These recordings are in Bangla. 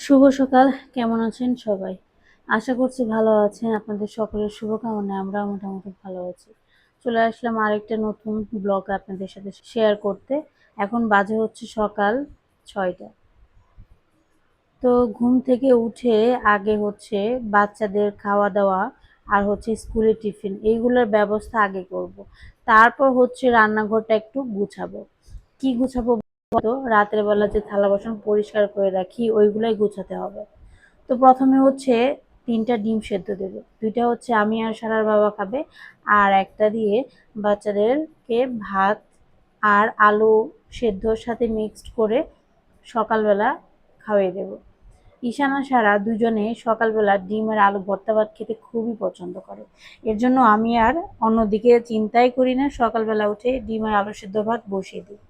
শুভ সকাল, কেমন আছেন সবাই? আশা করছি ভালো আছেন, আপনাদের সকলের শুভকামনায় আমরা মোটামুটি ভালো আছি। চলে আসলাম আরেকটা নতুন ব্লগ আপনাদের সাথে শেয়ার করতে। এখন বাজে হচ্ছে সকাল ছয়টা। তো ঘুম থেকে উঠে আগে হচ্ছে বাচ্চাদের খাওয়া দাওয়া আর হচ্ছে স্কুলের টিফিন, এইগুলোর ব্যবস্থা আগে করব। তারপর হচ্ছে রান্নাঘরটা একটু গুছাবো। কি গুছাবো তো রাতের বেলা যে থালা বাসন পরিষ্কার করে রাখি, ওইগুলাই গুছাতে হবে। তো প্রথমে হচ্ছে তিনটা ডিম সেদ্ধ দেব। দুইটা হচ্ছে আমি আর সারার বাবা খাবে, আর একটা দিয়ে বাচ্চাদেরকে ভাত আর আলু সেদ্ধর সাথে মিক্সড করে সকালবেলা খাওয়িয়ে দেব। ঈশানা সারা দুজনে সকালবেলা ডিম আর আলু ভর্তা ভাত খেতে খুবই পছন্দ করে। এর জন্য আমি আর অন্যদিকে চিন্তাই করি না, সকালবেলা উঠে ডিম আর আলু সেদ্ধ ভাত বসিয়ে দিই।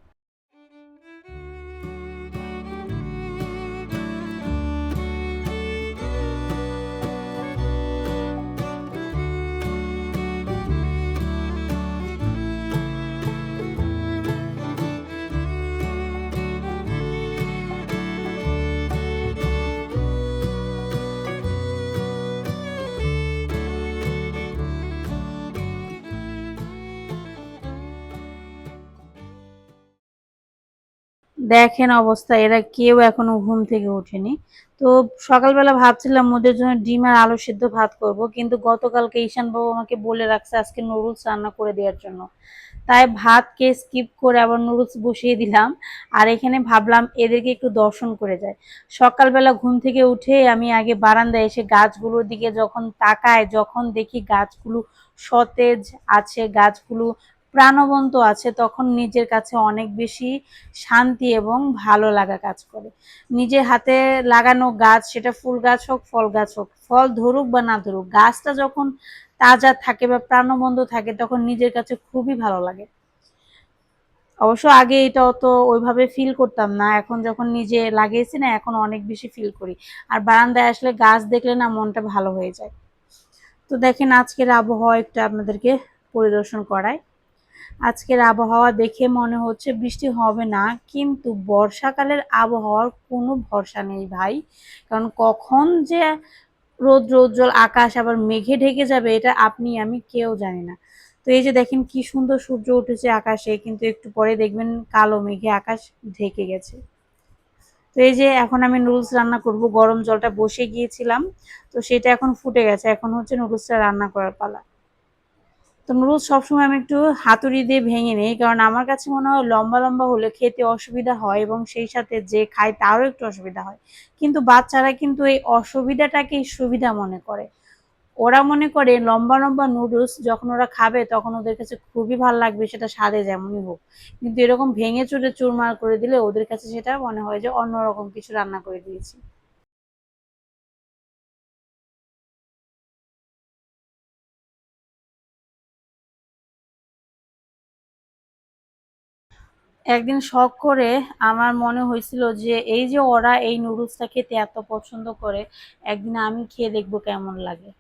দেখেন অবস্থা, এরা কেউ এখনও ঘুম থেকে ওঠেনি। তো সকালবেলা ভাবছিলাম ওদের জন্য ডিম আর আলু সেদ্ধ ভাত করব, কিন্তু গতকালকে ঈশান বাবু আমাকে বলে রাখছে আজকে নুডলস রান্না করে দেওয়ার জন্য। তাই ভাতকে স্কিপ করে আবার নুডলস বসিয়ে দিলাম, আর এখানে ভাবলাম এদেরকে একটু দর্শন করে যায় সকালবেলা ঘুম থেকে উঠে আমি আগে বারান্দায় এসে গাছগুলোর দিকে যখন তাকায় যখন দেখি গাছগুলো সতেজ আছে, গাছগুলো প্রাণবন্ত আছে, তখন নিজের কাছে অনেক বেশি শান্তি এবং ভালো লাগা কাজ করে। নিজের হাতে লাগানো গাছ, সেটা ফুল গাছ হোক, ফল গাছ হোক, ফল ধরুক বা না ধরুক, গাছটা যখন তাজা থাকে বা প্রাণবন্ত থাকে, তখন নিজের কাছে খুবই ভালো লাগে। অবশ্য আগে এটা অত ওইভাবে ফিল করতাম না, এখন যখন নিজে লাগিয়েছি না, এখন অনেক বেশি ফিল করি। আর বারান্দায় আসলে গাছ দেখলে না মনটা ভালো হয়ে যায়। তো দেখেন আজকের আবহাওয়া একটু আপনাদেরকে পরিদর্শন করায়। আজকের আবহাওয়া দেখে মনে হচ্ছে বৃষ্টি হবে না, কিন্তু বর্ষাকালের আবহাওয়ার কোনো ভরসা নেই ভাই। কারণ কখন যে রোদ রৌদ্রল আকাশ আবার মেঘে ঢেকে যাবে, এটা আপনি, আমি কেউ জানি না। তো এই যে দেখেন কি সুন্দর সূর্য উঠেছে আকাশে, কিন্তু একটু পরে দেখবেন কালো মেঘে আকাশ ঢেকে গেছে। তো এই যে এখন আমি নুডলস রান্না করব, গরম জলটা বসে গিয়েছিলাম, তো সেটা এখন ফুটে গেছে, এখন হচ্ছে নুডলসটা রান্না করার পালা। তো নুডলস সবসময় আমি একটু হাতুড়ি দিয়ে ভেঙে নিই, কারণ আমার কাছে মনে হয় লম্বা লম্বা হলে খেতে অসুবিধা হয় এবং সেই সাথে যে খায় তারও একটু অসুবিধা হয়। কিন্তু বাচ্চারা কিন্তু এই অসুবিধাটাকেই সুবিধা মনে করে। ওরা মনে করে লম্বা লম্বা নুডলস যখন ওরা খাবে তখন ওদের কাছে খুবই ভালো লাগবে সেটা স্বাদে যেমনই হোক। কিন্তু এরকম ভেঙে চুরে চুরমার করে দিলে ওদের কাছে সেটা মনে হয় যে অন্যরকম কিছু রান্না করে দিয়েছি। একদিন শখ করে আমার মনে হয়েছিল যে এই যে ওরা এই নুডলসটা খেতে এত পছন্দ করে, একদিন আমি খেয়ে দেখব কেমন লাগে।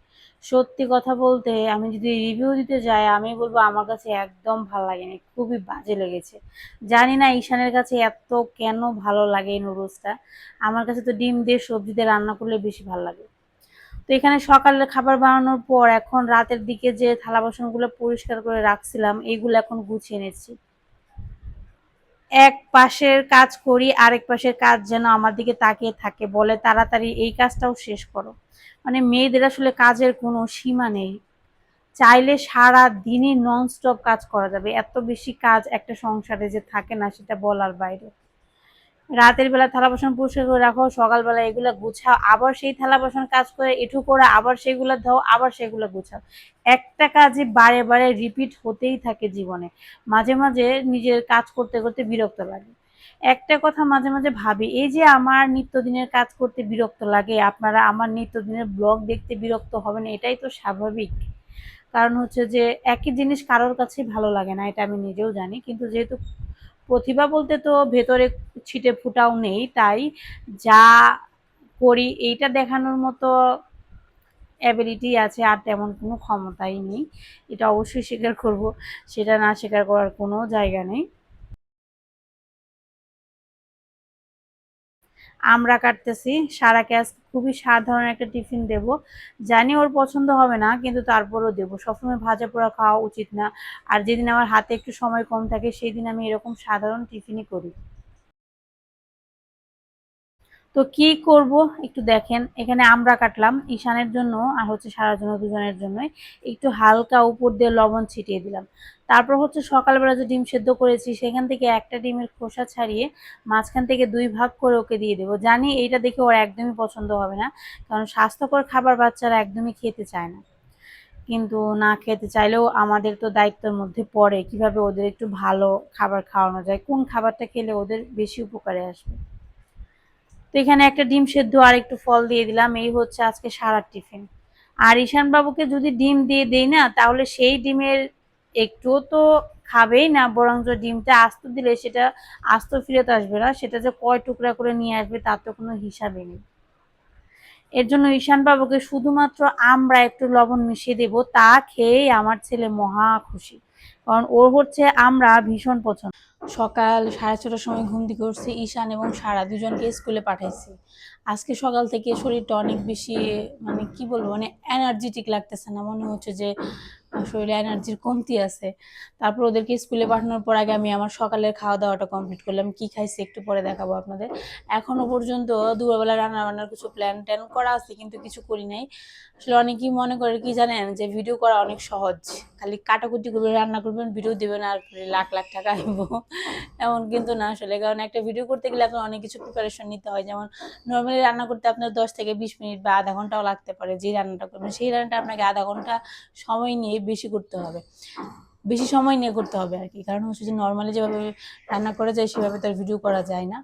সত্যি কথা বলতে আমি যদি রিভিউ দিতে যাই, আমি বলব আমার কাছে একদম ভালো লাগেনি, খুবই বাজে লেগেছে। জানি না ঈশানের কাছে এত কেন ভালো লাগে এই নুডলসটা। আমার কাছে তো ডিম দিয়ে সবজি দিয়ে রান্না করলে বেশি ভালো লাগে। তো এখানে সকালের খাবার বানানোর পর এখন রাতের দিকে যে থালা বাসনগুলো পরিষ্কার করে রাখছিলাম এইগুলো এখন গুছিয়ে নিচ্ছি। এক পাশের কাজ করি, আরেক পাশের কাজ যেন আমার দিকে তাকিয়ে থাকে বলে তাড়াতাড়ি এই কাজটাও শেষ করো। মানে মেয়েদের আসলে কাজের কোনো সীমা নেই। চাইলে সারা দিনই ননস্টপ কাজ করা যাবে। এত বেশি কাজ একটা সংসারে যে থাকে না সেটা বলার বাইরে। রাতের বেলা থালা বাসন পরিষ্কার করে রাখো সকালবেলা এগুলা গুছাও, আবার সেই থালা বাসন কাজ করে এটু করে আবার সেগুলো ধাও, আবার সেগুলো গুছাও। একটা কাজে বারে বারে রিপিট হতেই থাকে জীবনে। মাঝে মাঝে নিজের কাজ করতে করতে বিরক্ত লাগে। একটা কথা মাঝে মাঝে ভাবি, এই যে আমার নিত্যদিনের কাজ করতে বিরক্ত লাগে, আপনারা আমার নিত্যদিনের ব্লগ দেখতে বিরক্ত হবেন, এটাই তো স্বাভাবিক। কারণ হচ্ছে যে, একই জিনিস কারোর কাছেই ভালো লাগে না, এটা আমি নিজেও জানি, কিন্তু যেহেতু প্রতিভা বলতে তো ভেতরে ছিটে ফুটাও নেই, তাই যা করি এইটা দেখানোর মতো অ্যাবিলিটি আছে আর তেমন কোনো ক্ষমতাই নেই। এটা অবশ্যই স্বীকার করব, সেটা না স্বীকার করার কোনো জায়গা নেই। আমরা কাটতেছি। সারাকে আজকে খুবই সাধারণ একটা টিফিন দেব। জানি ওর পছন্দ হবে না, কিন্তু তারপরও দেবো। সবসময় ভাজা পোড়া খাওয়া উচিত না। আর যেদিন আমার হাতে একটু সময় কম থাকে সেই দিন আমি এরকম সাধারণ টিফিনই করি। তো কি করব? একটু দেখেন, এখানে আমরা কাটলাম ঈশানের জন্য আর হচ্ছে সারা জন্য দুজনের জন্যই। একটু হালকা উপর দিয়ে লবণ ছিটিয়ে দিলাম। তারপর হচ্ছে সকালবেলা যে ডিম সেদ্ধ করেছি, সেখান থেকে একটা ডিমের খোসা ছাড়িয়ে মাঝখান থেকে দুই ভাগ করে ওকে দিয়ে দেবো। জানি এইটা দেখে ওর একদমই পছন্দ হবে না, কারণ স্বাস্থ্যকর খাবার বাচ্চারা একদমই খেতে চায় না। কিন্তু না খেতে চাইলেও আমাদের তো দায়িত্বের মধ্যে পড়ে, কীভাবে ওদের একটু ভালো খাবার খাওয়ানো যায়, কোন খাবারটা খেলে ওদের বেশি উপকারে আসবে। তো এখানে একটা ডিম সেদ্ধ আর একটু ফল দিয়ে দিলাম। এই হচ্ছে আজকে সারা টিফিন। আর ঈশান বাবুকে যদি ডিম দিয়ে দেই না, তাহলে সেই ডিমের একটুও তো খাবেই না বরং যে ডিমটা আস্ত দিলে সেটা আস্ত ফিরত আসবে না, সেটা যে কয় টুকরা করে নিয়ে আসবে তার তো কোনো হিসাবই নেই। এর জন্য ঈশান বাবুকে শুধুমাত্র আমরা একটু লবণ মিশিয়ে দেব, তা খেয়েই আমার ছেলে মহা খুশি। কারণ ওর হচ্ছে আমরা ভীষণ পছন্দ। সকাল সাড়ে ছটার সময় ঘুম থেকে উঠছি, ঈশান এবং সারা দুজনকে স্কুলে পাঠাইছি। আজকে সকাল থেকে শরীরটা অনেক বেশি মানে কি বলব মানে এনার্জেটিক লাগতেছে না। মনে হচ্ছে যে শরীরে এনার্জির কমতি আছে। তারপর ওদেরকে স্কুলে পাঠানোর পর আগে আমি আমার সকালের খাওয়া দাওয়াটা কমপ্লিট করলাম। কি খাইছি একটু পরে দেখাবো আপনাদের। এখনও পর্যন্ত দুপুরবেলা রান্না বান্নার কিছু প্ল্যান ট্যান করা আছে, কিন্তু কিছু করি নাই। আসলে অনেকেই মনে করে কি জানেন, যে ভিডিও করা অনেক সহজ। খালি কাটাকুটি করবেন রান্না করবেন ভিডিও দেবেন আর লাখ লাখ টাকা আইব এমন কিন্তু না আসলে। কারণ একটা ভিডিও করতে গেলে আপনার অনেক কিছু প্রিপারেশন নিতে হয়। যেমন নর্মালি রান্না করতে আপনার দশ থেকে বিশ মিনিট বা আধা ঘন্টাও লাগতে পারে যে রান্নাটা করবেন। সেই রান্নাটা আপনাকে আধা ঘণ্টা সময় নিয়ে বেশি করতে হবে। বেশি সময় নিয়ে করতে হবে আর কি। কারণ হচ্ছে যে নর্মালি যেভাবে রান্না করা যায়, সেভাবে তার ভিডিও করা যায় না।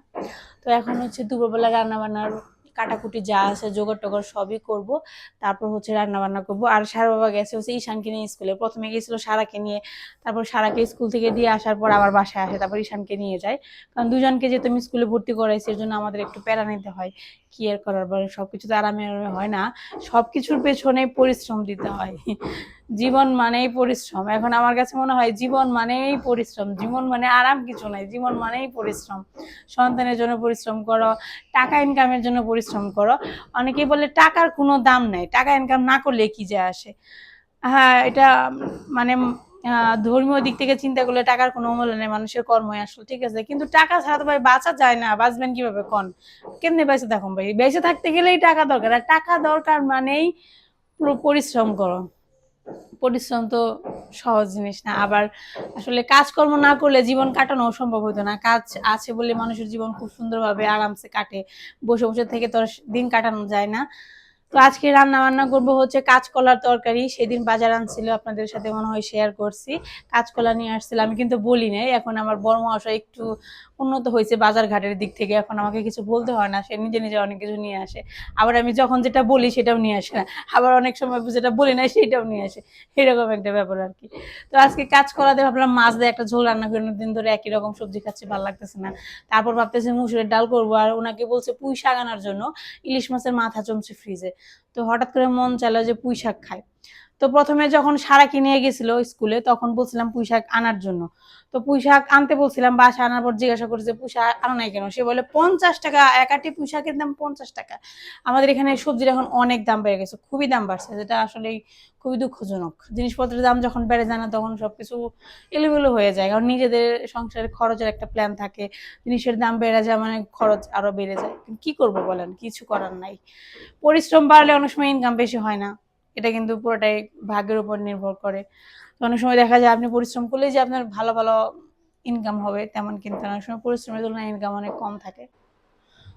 তো এখন হচ্ছে দুপুরবেলা রান্না বান্নার কাটাকুটি যা আছে, জোগাড় টোগাড় সবই করব। তারপর হচ্ছে রান্না বান্না করব। আর সারা বাবা গেছে হচ্ছে ঈশানকে নিয়ে স্কুলে। প্রথমে গিয়েছিল সারাকে নিয়ে। তারপর সারাকে স্কুল থেকে দিয়ে আসার পর আবার বাসায় আসে। তারপর ঈশানকে নিয়ে যায়। কারণ দুজনকে যেহেতু আমি স্কুলে ভর্তি করাইছি, এর জন্য আমাদের একটু প্যারা নিতে হয়। কি আর করার পরে সবকিছু তো আরামে আরামে হয় না। সব কিছুর পেছনে পরিশ্রম দিতে হয়। জীবন মানেই পরিশ্রম। এখন আমার কাছে মনে হয় জীবন মানেই পরিশ্রম, জীবন মানে আরাম কিছু নাই, জীবন মানেই পরিশ্রম। সন্তানের জন্য পরিশ্রম করো, টাকা ইনকামের জন্য পরিশ্রম করো। অনেকেই বলে টাকার কোনো দাম নেই, টাকা ইনকাম না করলে কি যায় আসে? হ্যাঁ এটা মানে ধর্মীয় দিক থেকে চিন্তা করলে টাকার কোনো মূল্য নেই, মানুষের কর্মই আসল, ঠিক আছে? কিন্তু টাকা ছাড়া তো ভাই বাঁচা যায় না, বাঁচবেন কীভাবে কন? কেমনে বেঁচে থাকুন ভাই? বেঁচে থাকতে গেলেই টাকা দরকার, আর টাকা দরকার মানেই পরিশ্রম করো। পরিশ্রম তো সহজ জিনিস না। আবার আসলে কাজকর্ম না করলে জীবন কাটানো সম্ভব হতো না। কাজ আছে বলে মানুষের জীবন খুব সুন্দরভাবে আরামসে কাটে। বসে বসে থেকে তো দিন কাটানো যায় না। তো আজকে রান্না বান্না করব হচ্ছে কাঁচকলার তরকারি। সেদিন বাজার আনছিল, আপনাদের সাথে মনে হয় শেয়ার করছি। কাঁচকলা নিয়ে আসছিল আমি কিন্তু বলি নাই। এখন আমার বড় একটু উন্নত হয়েছে বাজার ঘাটের দিক থেকে, এখন আমাকে কিছু বলতে হয় না, সে নিজে নিজে অনেক কিছু নিয়ে আসে। আবার আমি যখন যেটা বলি সেটাও নিয়ে আসে না, আবার অনেক সময় যেটা বলি না সেটাও নিয়ে আসে। এরকম একটা ব্যাপার আর কি। তো আজকে কাজ করাতে ভাবলাম মাছ দিয়ে একটা ঝোল রান্না করে দিন, ধরে একই রকম সবজি খাচ্ছি, ভালো লাগতেছে না। তারপর ভাবতেছি মুসুরের ডাল করব, আর ওনাকে বলছে পুঁই শাক আনার জন্য, ইলিশ মাছের মাথা জমছে ফ্রিজে। তো হঠাৎ করে মন চাইলো যে পুঁই শাক খায় তো প্রথমে যখন সারা কিনে গেছিল স্কুলে, তখন বলছিলাম পুঁই শাক আনার জন্য। তো পুঁই শাক আনতে বলছিলাম, বাসা আনার পর জিজ্ঞাসা করছে পুঁই শাক আনো নাই কেন? সে বলে, পঞ্চাশ টাকা, এক আটি পুঁই দাম পঞ্চাশ টাকা। আমাদের এখানে সবজির এখন অনেক দাম বেড়ে গেছে, খুবই দাম বাড়ছে, যেটা আসলে খুবই দুঃখজনক। জিনিসপত্রের দাম যখন বেড়ে যায় না, তখন সবকিছু এলোমেলো হয়ে যায়, কারণ নিজেদের সংসারের খরচের একটা প্ল্যান থাকে, জিনিসের দাম বেড়ে যায় মানে খরচ আরও বেড়ে যায়। কি করব বলেন? কিছু করার নাই। পরিশ্রম বাড়লে অনেক সময় ইনকাম বেশি হয় না, এটা কিন্তু পুরোটাই ভাগ্যের উপর নির্ভর করে। অনেক সময় দেখা যায় আপনি পরিশ্রম করলে যে আপনার ভালো ভালো ইনকাম হবে, তেমন কিন্তু অনেক সময় পরিশ্রমের তুলনায় ইনকাম অনেক কম থাকে।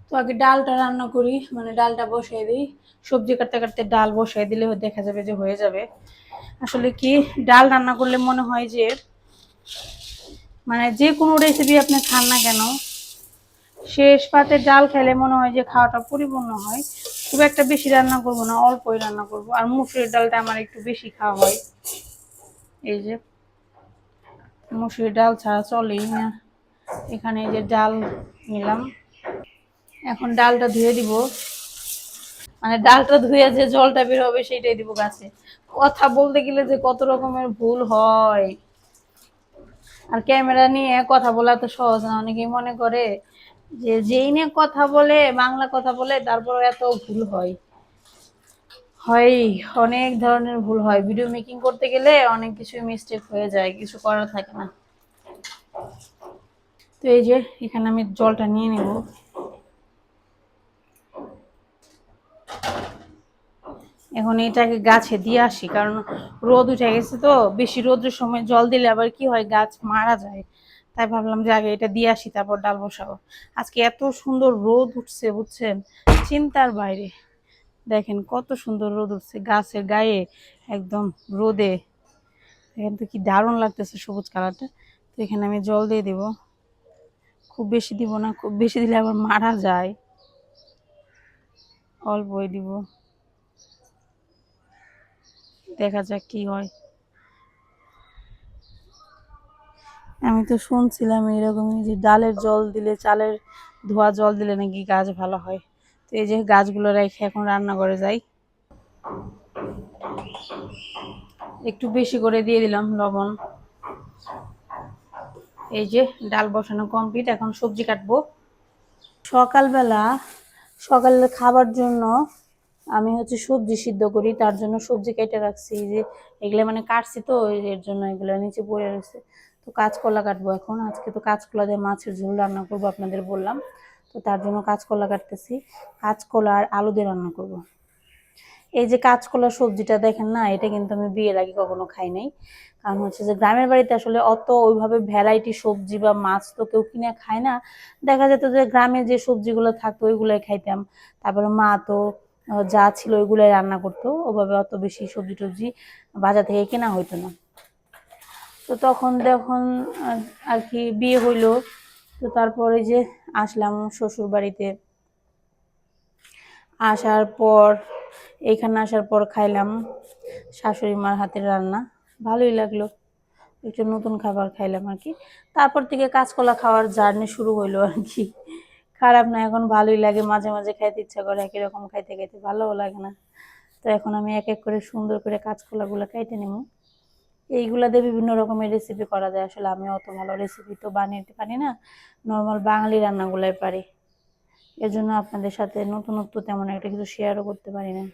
তো আগে ডালটা রান্না করি মানে ডালটা বসিয়ে দিই। সবজি কাটতে কাটতে ডাল বসিয়ে দিলে দেখা যাবে যে হয়ে যাবে। আসলে কি, ডাল রান্না করলে মনে হয় যে মানে যে কোনো রেসিপি আপনি খান না কেন, শেষ পাতে ডাল খেলে মনে হয় যে খাওয়াটা পরিপূর্ণ হয়। খুব একটা বেশি রান্না করব না, অল্পই রান্না করব। আর মুসুরের ডালটা আমার একটু বেশি খাওয়া হয়। এই যে মুসুরির ডাল ছাড়া চলেই না। এখানে এই যে ডাল নিলাম। এখন ডালটা ধুয়ে দিব। মানে ডালটা ধুয়ে যে জলটা বের হবে সেটাই দিব গাছে। কথা বলতে গেলে যে কত রকমের ভুল হয়। আর ক্যামেরা নিয়ে কথা বলা তো সহজ না, অনেকেই মনে করে যে যেই নিয়ে কথা বলে, বাংলা কথা বলে তারপর এত ভুল হয়। হয়, অনেক ধরনের ভুল হয়। ভিডিও মেকিং করতে গেলে অনেক কিছু মিস্টেক হয়ে যায়, কিছু করার থাকে না। তো এই যে, এখানে আমি জলটা নিয়ে নেব। এখন এটাকে গাছে দিয়ে আসি, কারণ রোদ উঠে গেছে তো, বেশি রোদের সময় জল দিলে আবার কি হয়, গাছ মারা যায়। তাই ভাবলাম যে আগে এটা দিয়ে আসি, তারপর ডাল বসাবো। আজকে এত সুন্দর রোদ উঠছে, বুঝছেন? চিন্তার বাইরে। দেখেন কত সুন্দর রোদ উঠছে, গাছের গায়ে একদম রোদে। এখান তো কি দারুণ লাগতেছে সবুজ কালারটা। তো এখানে আমি জল দিয়ে দিব। খুব বেশি দিব না, খুব বেশি দিলে আবার মারা যায়। অল্পই দিব। দেখা যাক কি হয়। আমি তো শুনছিলাম এরকমই যে ডালের জল দিলে, চালের ধোয়া জল দিলে নাকি গাছ ভালো হয়। তো এই যে গাছগুলো রেখে এখন রান্না করে যাই। একটু বেশি করে দিয়ে দিলাম লবণ। এই যে ডাল বসানো কমপ্লিট, এখন সবজি কাটবো। সকালবেলা সকালে খাবার জন্য আমি হচ্ছে সবজি সিদ্ধ করি, তার জন্য সবজি কেটে রাখছি। যে এগুলো মানে কাটছি তো এর জন্য এগুলো নিচে পড়ে রয়েছে। তো কাঁচকলা কাটবো এখন। আজকে তো কাঁচকলা দিয়ে মাছের ঝোল রান্না করব, আপনাদের বললাম। তো তার জন্য কাঁচকলা কাটতেছি। কাঁচকলা আর আলু দিয়ে রান্না করব। এই যে কাঁচকলা সবজিটা দেখেন না, এটা কিন্তু আমি বিয়ের আগে কখনো খাই নাই। কারণ হচ্ছে যে গ্রামের বাড়িতে আসলে অত ওইভাবে ভ্যারাইটি সবজি বা মাছ তো কেউ কিনে খায় না। দেখা যেত যে গ্রামে যে সবজিগুলো থাকতো ওইগুলোই খাইতাম। তারপরে মা তো যা ছিল ওইগুলোই রান্না করতো। ওভাবে অত বেশি সবজি টবজি বাজার থেকে কেনা হইতো না। তো তখন যখন আর কি বিয়ে হইল। তো তারপরে যে আসলাম শ্বশুর বাড়িতে আসার পর, এখানে আসার পর খাইলাম শাশুড়ি মার হাতের রান্না। ভালোই লাগল। একটু নতুন খাবার খাইলাম আর কি। তারপর থেকে কাঁচকলা খাওয়ার জার্নি শুরু হইল আর কি। খারাপ না, এখন ভালোই লাগে। মাঝে মাঝে খাইতে ইচ্ছা করে একই রকম খাইতে খাইতে, ভালোও লাগে না। তো এখন আমি এক এক করে সুন্দর করে কাঁচকলাগুলো খাইতে নেব। এইগুলা দিয়ে বিভিন্ন রকমের রেসিপি করা যায়। আসলে আমি অত ভালো রেসিপি তো বানাতে পারি না। নর্মাল বাঙালি রান্নাগুলাই পারি। এজন্য আপনাদের সাথে নতুনত্ব তেমন একটা কিছু শেয়ারও করতে পারি না।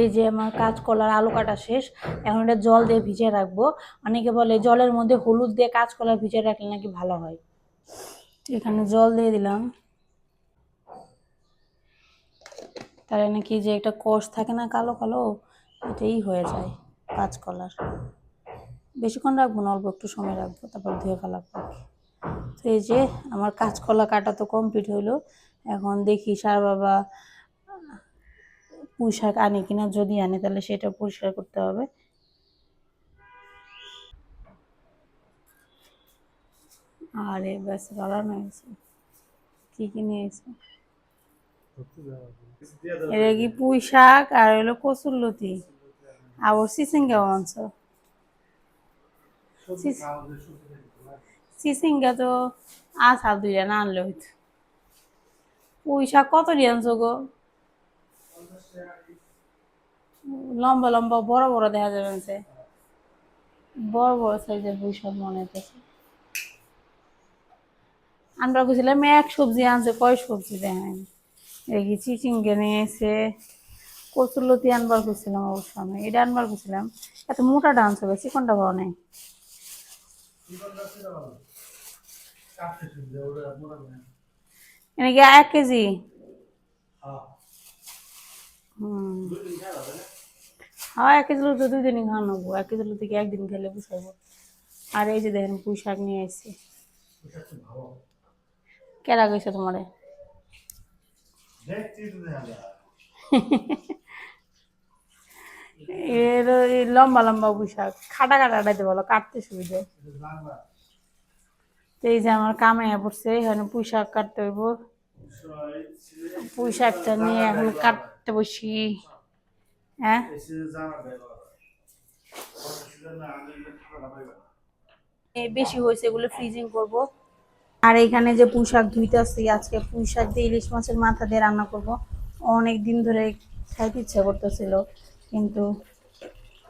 এই যে আমার কাঁচকলার আলু কাটা শেষ, এখন এটা জল দিয়ে ভিজিয়ে রাখব। অনেকে বলে জলের মধ্যে হলুদ দিয়ে কাঁচকলা ভিজিয়ে রাখলে নাকি ভালো হয়। এখানে জল দিয়ে দিলাম। তাহলে নাকি যে একটা কষ থাকে না কালো কালো, এটাই হয়ে যায় কাঁচকলার বেশিক্ষণ রাখব না, অল্প একটু সময় রাখব, তারপর ধুয়ে ফেলাবো তো এই যে আমার কাঁচকলা কাটা তো কমপ্লিট হইল, এখন দেখি সার বাবা পুঁই শাক আনে কিনা যদি আনে, তাহলে সেটা পরিষ্কার করতে হবে। আরে ব্যাস রান্না হয়ে গেছে কি কি নিয়ে এসে এটা কি পুঁই শাক আর হলো কচুর লতি। আবার সিসিঙ্গা মাংস সিসিঙ্গা তো আছা দুইটা না আনলে হইতো। পুঁই শাক কত দিয়ে আনছো গো? লম্বা লম্বা বড় বড় দেখা যাবে সে বড় বড় সাইজের পুঁই শাক মনে হইতেছে। আমরা খুঁজছিলাম এক সবজি আনছে কয় সবজি দেখেন। দেখি চিচিঙ্গে এসে কচুরলতি আনবার খুঁজছিলাম অবশ্য আমি। এটা আনবার খুঁজছিলাম এত মোটা ডান্স হবে চিকনটা পাওয়া নেই। এনেকি এক কেজি? হুম। হ্যাঁ এক কেজি লুচি দুই দিনই খাওয়া নেব। এক কেজি লুচি একদিন খেলে বুঝাবো? আর এই যে দেখেন পুঁই শাক নিয়ে এসেছি কেরা গেছে তোমারে? এর লম্বা লম্বা পুঁই শাক। খাটা খাটাটাইতে বলো, কাটতে সুবিধে। এই যে আমার কামে পড়ছে এখানে পুঁই শাক কাটতে হইব। পুঁই শাকটা নিয়ে এখন কাটতে বসি। হ্যাঁ? বেশি হয়েছে এগুলো ফ্রিজিং করব। আর এখানে যে পুঁইশাক ধুইতেছি আজকে পুঁইশাক দিয়ে ইলিশ মাছের মাথা দিয়ে রান্না করব। অনেক দিন ধরে খাইতে ইচ্ছা করতেছিল কিন্তু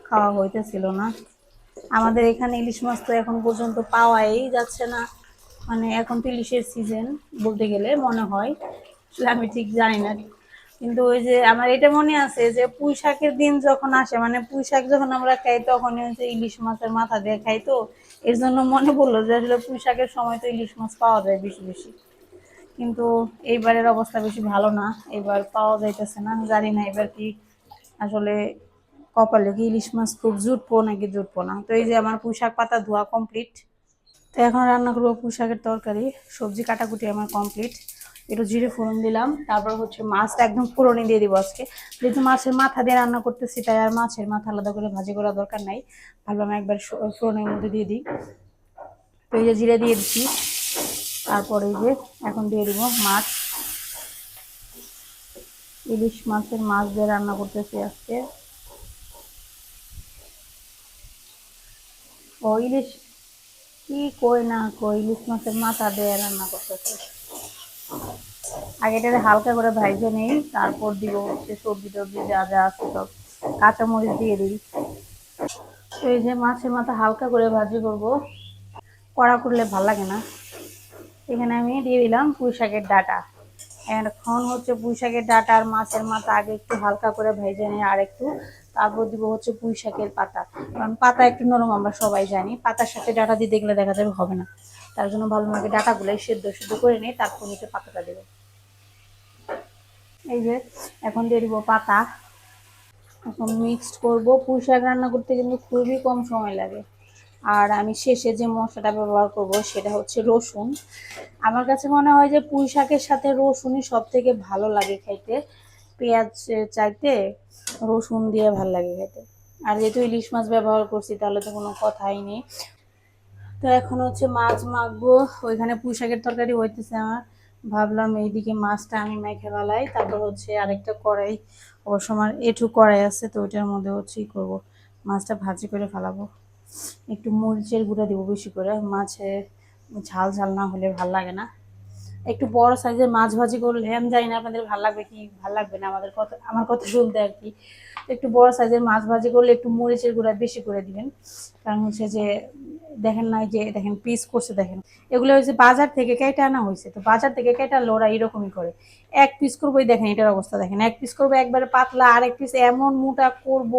খাওয়া হইতেছিল না। আমাদের এখানে ইলিশ মাছ তো এখন পর্যন্ত পাওয়াই যাচ্ছে না। মানে এখন তো ইলিশের সিজন বলতে গেলে মনে হয়। আসলে আমি ঠিক জানি না। কিন্তু ওই যে আমার এটা মনে আছে যে পুঁই শাকের দিন যখন আসে মানে পুঁই শাক যখন আমরা খাই তখন হচ্ছে ইলিশ মাছের মাথা দিয়ে খাই তো, এর জন্য মনে পড়ল যে আসলে পুঁই শাকের সময় তো ইলিশ মাছ পাওয়া যায় বেশি বেশি। কিন্তু এইবারের অবস্থা বেশি ভালো না, এবার পাওয়া যাইতেছে না, জানি না এবার কি আসলে কপালে কি ইলিশ মাছ খুব জুটবো নাকি জুটবো না। তো এই যে আমার পুঁই শাক পাতা ধোয়া কমপ্লিট তো এখন রান্না করব পুঁই শাকের তরকারি, সবজি কাটাকুটি আমার কমপ্লিট একটু জিরে ফোড়ন দিলাম, তারপর হচ্ছে মাছটা একদম ফোড়নে দিয়ে দিব আজকে। যেহেতু মাছের মাথা দিয়ে রান্না করতেছি, তাই আর মাছের মাথা আলাদা করে ভাজি করা দরকার নাই। ভাবলাম একবার ফোড়নের মধ্যে দিয়ে দিই। তো এই যে জিরে দিয়ে দিচ্ছি, তারপরে এই যে এখন দিয়ে দিব মাছ। ইলিশ মাছের মাছ দিয়ে রান্না করতেছি আজকে। ও ইলিশ, কি কই না কই, ইলিশ মাছের মাথা দিয়ে রান্না করতেছি। আগে এটাকে হালকা করে ভাইজে নেই, তারপর দিব হচ্ছে সবজি টবজি যা যা আছে সব। কাঁচামরিচ দিয়ে দিই। তো এই যে মাছের মাথা হালকা করে ভাজি করব। কড়া করলে ভালো লাগে না। এখানে আমি দিয়ে দিলাম পুঁই শাকের ডাটা। এখন হচ্ছে পুঁই শাকের ডাটা আর মাছের মাথা আগে একটু হালকা করে ভেজে নিই আর একটু। তারপর দিব হচ্ছে পুঁই শাকের পাতা। কারণ পাতা একটু নরম আমরা সবাই জানি। পাতার সাথে ডাটা দিয়ে দেখলে দেখা যাবে হবে না। তার জন্য ভালো লাগে ডাটাগুলোই সেদ্ধ সেদ্ধ করে নিই তারপর নিচে পাতাটা দেবো। এই যে, এখন দিয়ে দিব পাতা। এখন মিক্সড করব। পুঁই শাক রান্না করতে কিন্তু খুবই কম সময় লাগে। আর আমি শেষে যে মশলাটা ব্যবহার করব সেটা হচ্ছে রসুন। আমার কাছে মনে হয় যে পুঁই শাকের সাথে রসুনই সব থেকে ভালো লাগে খাইতে পেঁয়াজ চাইতে রসুন দিয়ে ভালো লাগে খেতে। আর যেহেতু ইলিশ মাছ ব্যবহার করছি, তাহলে তো কোনো কথাই নেই। তো এখন হচ্ছে মাছ মাখবো। ওইখানে পুঁই শাকের তরকারি হইতেছে আমার। ভাবলাম এইদিকে মাছটা আমি মেখে ফেলাই, তারপর হচ্ছে আরেকটা কড়াই। অবশ্য আমার এটু কড়াই আছে, তো ওইটার মধ্যে হচ্ছে ই করব। মাছটা ভাজি করে ফেলাবো। একটু মরিচের গুঁড়া দিব বেশি করে, মাছে ঝাল ঝাল না হলে ভালো লাগে না। একটু বড় সাইজের মাছ ভাজি করলে, আমি জানি না আপনাদের ভালো লাগবে কি ভালো লাগবে না, আমাদের কথা, আমার কথা শুনতে আর কি। একটু বড় সাইজের মাছ ভাজি করলে একটু মরিচের গুঁড়া বেশি করে দিবেন। কারণ হচ্ছে যে দেখেন নাই যে, দেখেন পিস করছে, দেখেন। এগুলো হচ্ছে বাজার থেকে কেটে আনা হয়েছে। তো বাজার থেকে কেটে ওরা এরকমই করে। এক পিস করব এই দেখেন এটার অবস্থা, দেখেন। এক পিস করব, একবারে পাতলা আর এক পিস এমন মোটা করব।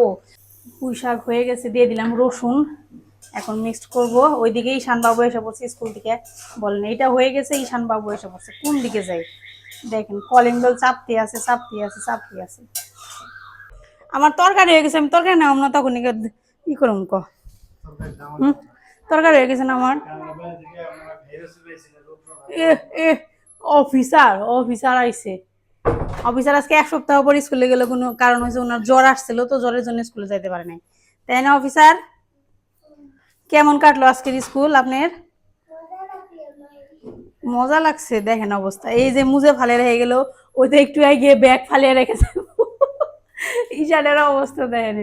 পুঁই শাক হয়ে গেছে, দিয়ে দিলাম রসুন। এখন মিক্সড করব। ওইদিকে ঈশানবাবু এসে পড়ছে স্কুল থেকে বলেন এটা হয়ে গেছে, ঈশানবাবু এসে পড়ছে কোন দিকে যাই? দেখেন, কলিং বেল চাপতে আছে চাপতে আছে চাপতে আছে। আমার তরকারি হয়ে গেছে, আমি তরকারি না আমরা তখন ই করুন ক। হুম? তরকারি হয়ে গেছে না আমার? অফিসার অফিসার আইছে। অফিসার আজকে এক সপ্তাহ পর স্কুলে গেলে, কোনো কারণ হয়েছে, ওনার জ্বর আসছিল, তো জ্বরের জন্য স্কুলে যাইতে পারে নাই। তাই না, অফিসার? কেমন কাটলো আজকের স্কুল আপনার? মজা লাগছে, দেখেন অবস্থা। এই যে মুজে ফালে রেখে গেল, ওইটা একটু গিয়ে ব্যাগ ফালিয়ে রেখেছে ঈশানের অবস্থা দেখেন।